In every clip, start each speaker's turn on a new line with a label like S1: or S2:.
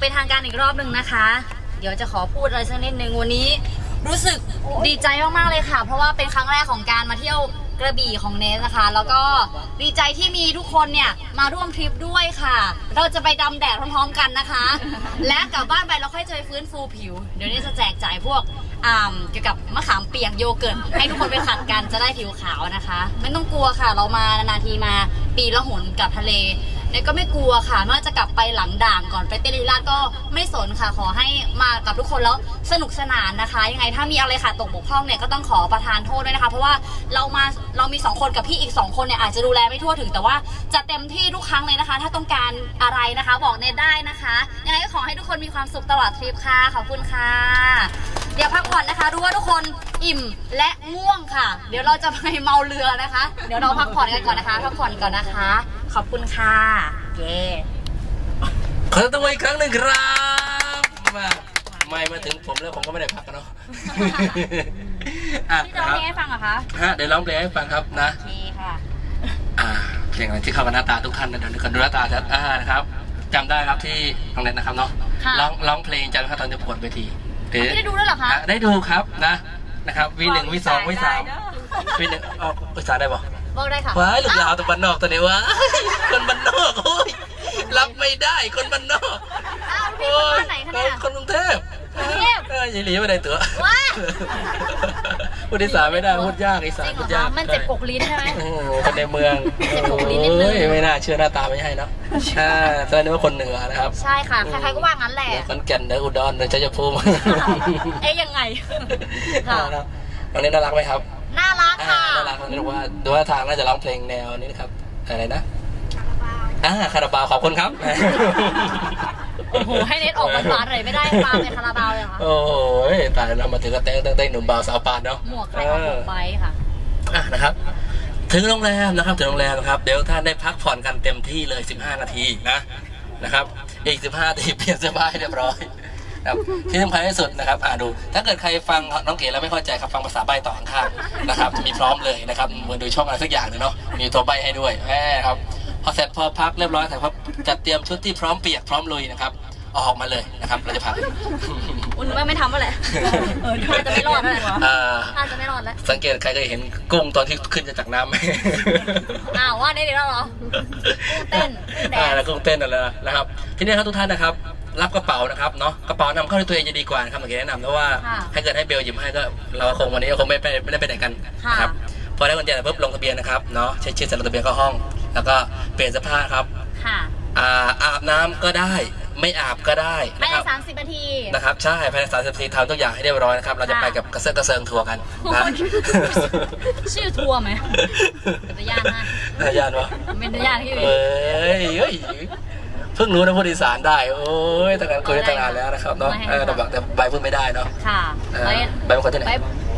S1: เป็นทางการอีกรอบหนึ่งนะคะ เดี๋ยวจะขอพูดอะไรสักนิดนึงวันนี้ รู้สึกดีใจมากๆเลยค่ะ เพราะว่าเป็นครั้งแรกของการมาเที่ยวกระบี่ของเนสนะคะ แล้วก็ดีใจที่มีทุกคนเนี่ยมาร่วมทริปด้วยค่ะ เราจะไปดำแดดพร้อมๆกันนะคะ และกลับบ้านไปเราค่อยจะไปฟื้นฟูผิว เดี๋ยวนี้จะแจกจ่ายพวก เกี่ยวกับมะขามเปียกโยเกิร์ตให้ทุกคนไปขัดกันจะได้ผิวขาวนะคะ ไม่ต้องกลัวค่ะ เรามานานๆทีมาปีละหนกับทะเลเนี่ยก็ไม่กลัวค่ะไม่ว่าจะกลับไปหลังด่างก่อนไปเต้นลีลาดก็ไม่สนค่ะขอให้มากับทุกคนแล้วสนุกสนานนะคะ ยังไงถ้ามีอะไรขาดตกบกพร่องเนี่ยก็ต้องขอประทานโทษด้วยนะคะ เพราะว่าเรามาเรามีสองคนกับพี่อีกสองคนเนี่ยอาจจะดูแลไม่ทั่วถึงแต่ว่าจะเต็มที่ทุกครั้งเลยนะคะ ถ้าต้องการอะไรนะคะบอกเนได้นะคะยังไงก็ขอให้ทุกคนมีความสุขตลอดทริปค่ะขอบคุณค่ะ ดี๋ยวพักผ่อนนะคะ รู้ว่าทุกคนอิ่มและง่วงค่ะ เดี๋ยวเราจะไปเมาเรือนะคะ เดี๋ยวเราพักผ่อนกันก่อนนะคะ พักผ่อนก่อนนะคะ ขอบคุณค่ะ เย้
S2: ขอตัวอีกครั้งหนึ่งครับมาไม่มาถึงผมแล้วผมก็ไม่ได้พักกันเนาะอะ
S1: พี่จะร้องเพลงให้ฟังเหรอคะ
S2: ฮะเดี๋ยวร้องเพลงให้ฟังครับนะ
S1: โอเคค่ะ
S2: อ่าเพลงอะไรที่เข้ากับหน้าตาทุกท่านนะเดี๋ยวดูกันดูหน้าตาครับอ่านะครับจำได้ครับที่น้องเน็ตนะครับเนาะ
S1: ค่ะ
S2: ร้องร้องเพลงจำได้ครับตอนจะประกวดเวที หรือ
S1: ไม่ได้ดูด้วยเหรอคะ
S2: อะได้ดูครับนะนะครับวีหนึ่งวีสองวีสามวีหนึ่งออกวีสามได้ปะ
S1: บอกได้ค่ะ
S2: ว้ายลูกยาวแต่บ้านนอกตัวนี้วะคนบ้านนอกโอ้ยรับไม่ได้คนบ้านนอก
S1: อ้าวพี่คนบ้านไหนคะเนี่ย
S2: คนกรุงเทพ
S1: กรุงเทพ
S2: เออยีหลีไม่ได้ตัว
S1: ว้า
S2: พูดอีสานไม่ได้พูดยากอี
S1: จ
S2: สาน
S1: ริงเหร
S2: พู
S1: อ
S2: ดยา
S1: คะ
S2: ก
S1: มันเจ็บกกลิ้นใช่ไหม
S2: โอ้โหคนในเมือง
S1: เจ็บกว่าลิ้นนิดนึง
S2: โอ้ยไม่น่าเชื่อหน้าตาไม่ให้เนาะอ่าแสดงว่าคนเหนือนะครับ
S1: ใช่ค่ะใครๆก็ว่างั้นแหละ
S2: เดี๋ยวขอนแก่นเดี๋ยวอุดรเดี๋ยวชัยภูมิ
S1: เอ๊ยยังไงค่ะ
S2: อ่าน้องเล่นน่ารักไหมครับ
S1: น่ารัก
S2: อ่า
S1: ค่ะ
S2: น่ารักน้องเล่นบอกว่าดูว่าทางน่าจะร้องเพลงแนวนี้นะครับอะไรนะอ่าคาราบาวขอบคุณครับ
S1: โอ้โหให้เน็ตออกหวานๆหน่อยไม่ได้ปาเป็นคาราบาวเลยเหรอคะ
S2: โอ้โหตายเรามาถึงก็เต้นเต้นเต้นหนุ่มบ่าวสาวปานเนาะ
S1: หมวกใครเอาหมวกไปค่ะ
S2: อะนะครับ ถึงโรงแรมนะครับถึงโรงแรมนะครับเดี๋ยวท่านได้พักผ่อนกันเต็มที่เลย 15 นาทีนะนะครับ อีก 15นาทีเปลี่ยนเสื้อผ้าให้เรียบร้อยนะครับที่สำคัญที่สุดนะครับอ่าดู ถ้าเกิดใครฟังน้องเก๋แล้วไม่เข้าใจครับฟังภาษาใบต่อข้างๆนะครับ มีพร้อมเลยนะครับเหมือนดูช่องอะไรสักอย่างหนึงเนาะมีตัวใบให้ด้วยแหมครับพอเสร็จพอพักเรียบร้อยแต่พอ จัดเตรียมชุดที่พร้อมเปียกพร้อมลุยนะครับเอาออกมาเลยนะครับเราจะพัก
S1: อุ่นว่าไม่ทำแล้วแหละเออน่าจะไม่รอดแล้วแหละ
S2: อ่า
S1: น่าจะไม่รอดแล้ว
S2: สังเกตใครเคยเห็นกุ้งตอนที่ขึ้นจากน้ำไหม
S1: อ้าวว่าได้ดีแล้วเหรอกุ้งเต้นกุ้งแด
S2: อ่างแล้วกุ้งเต้นนั่นแหละนะครับ ทีนี้ครับทุกท่านนะครับ รับกระเป๋านะครับเนาะกระเป๋านำเข้าด้วยตัวเองจะดีกว่านะครับเมื่อกี้แนะนำนะว่า
S1: ค่ะ
S2: ถ้าเกิดให้เบลหยิบให้ก็เราคงวันนี้ก็คงไม่ไปไม่ได้ไปไหนกัน
S1: ค่ะ
S2: นะครับพอได้กุญแจปุ๊บลงทะเบียนนะครับเนาะเช็คชื่อเสร็จลงทะเบียนเข้าห้อง แล้วก็เปลี่ยนเสื้อผ้าครับ
S1: ค่ะ
S2: อ่าอาบน้ำก็ได้ ไม่อาบก็ได้
S1: ไม่
S2: นะค
S1: ได้
S2: รับ
S1: สามสิบนาที
S2: นะครับใช่ภายในสามสิบนาทีทำทุกอย่างให้เรียบร้อยนะครับ เราจะไปกับกระเซิร์กระเซิงทัวร์กันนะ
S1: ชื่อทัวร์ไหม เป็นตะย่านนะ
S2: น่ายานวะ
S1: เป็นตะย่านที่
S2: เอ้ยเฮ้ยเพิ่งรู้นะพูดอีสานได้ โอ้ยตั้งแต่คุยได้ตั้งนานแล้วนะครับเนาะเออแต่แบบแต่ใบพูดไม่ได้เนาะ
S1: ค่ะ
S2: เออ
S1: ไป
S2: ใบเป็นคนที่ไหน
S1: ไป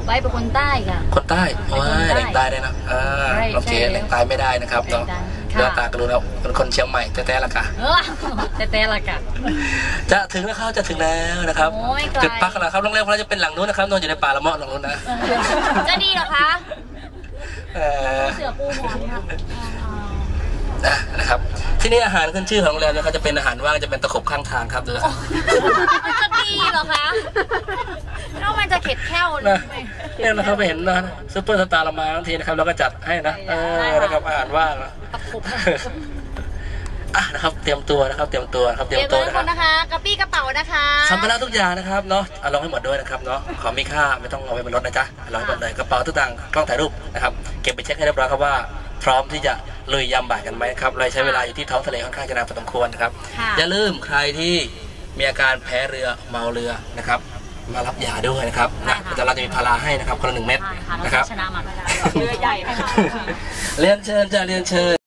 S1: ไปเป็นคนใต้ค่ะ
S2: คนใต้โอ้ย
S1: เป็นคนใต้
S2: แหล่งใต้ได้นะอ่า
S1: ใช่
S2: โอเค
S1: ใช่
S2: แหล่งใต้ไม่ได้นะครับเนาะ
S1: แหล่งใต้ ค่ะ
S2: เนื้อตาก็รู้แล้วเป็นคนเชียงใหม่แท้ๆละค่ะ
S1: เออแต่แต่ละกัน
S2: จะถึงแล้วครับจะถึงแล้วนะครับ
S1: โอ้ยไกล
S2: จุดพักแล้วครับโรงแรมของเราจะเป็นหลังนู้นนะครับนอนอยู่ในป่าละเมาะหลังนู้นนะ
S1: จะดีเหรอคะ
S2: เออ
S1: เสือปูหมอนค่ะ
S2: อะนะครับที่นี่อาหารขึ้นชื่อของโรงแรมนะครับจะเป็นอาหารว่างจะเป็นตะขบข้างทางครับดูนะ
S1: จะดีเหรอคะแล้วมันจะเข็ดแค่วเล
S2: นะ
S1: ย
S2: เนี่ยนะครับไปเห็นนะซุปเปอร์สตาร์เรามาบางทีนะครับเราก็จัดให้นะเออนะครับอาหารว่างอะ
S1: ตะขบ
S2: อะนะครับเตรียมตัวนะครับเตรียมตัวนะครับเตรี
S1: เต
S2: ย
S1: รี
S2: ม
S1: ยม
S2: ตั
S1: ตัวว
S2: นะ
S1: ทุก
S2: ค
S1: ครับนนะคะกระปี้กระเป๋านะคะ
S2: สัมภาระทุกอย่างนะครับเนาะเอาลงให้หมดด้วยนะครับเนาะของมีค่าไม่ต้องเอาไปบนรถนะจ๊ะเอาลงให้หมดเลยกระเป๋าทุกต่างกล้องถ่ายรูปนะครับเก็บไปเช็คให้เรียบร้อยครับว่า พร้อมที่จะลุยยามบ่ายกันไหมครับเราใช้เวลาอยู่ที่ท้องทะเลค่อนข้างจะนานพอสมควรนะครับ
S1: ค่ะ
S2: อย่าลืมใครที่ มีอาการแพ้เรือเมาเรือนะครับ มารับยาด้วยนะครับนะแต่เราจะมีพาราให้นะครับคนละหนึ่งเม็ด
S1: ใช่ค่ะเรา
S2: นะครับ
S1: ชนะมา
S3: เรือใหญ่ค่ะ
S2: เรียนเชิญจ้ะเรียนเชิญ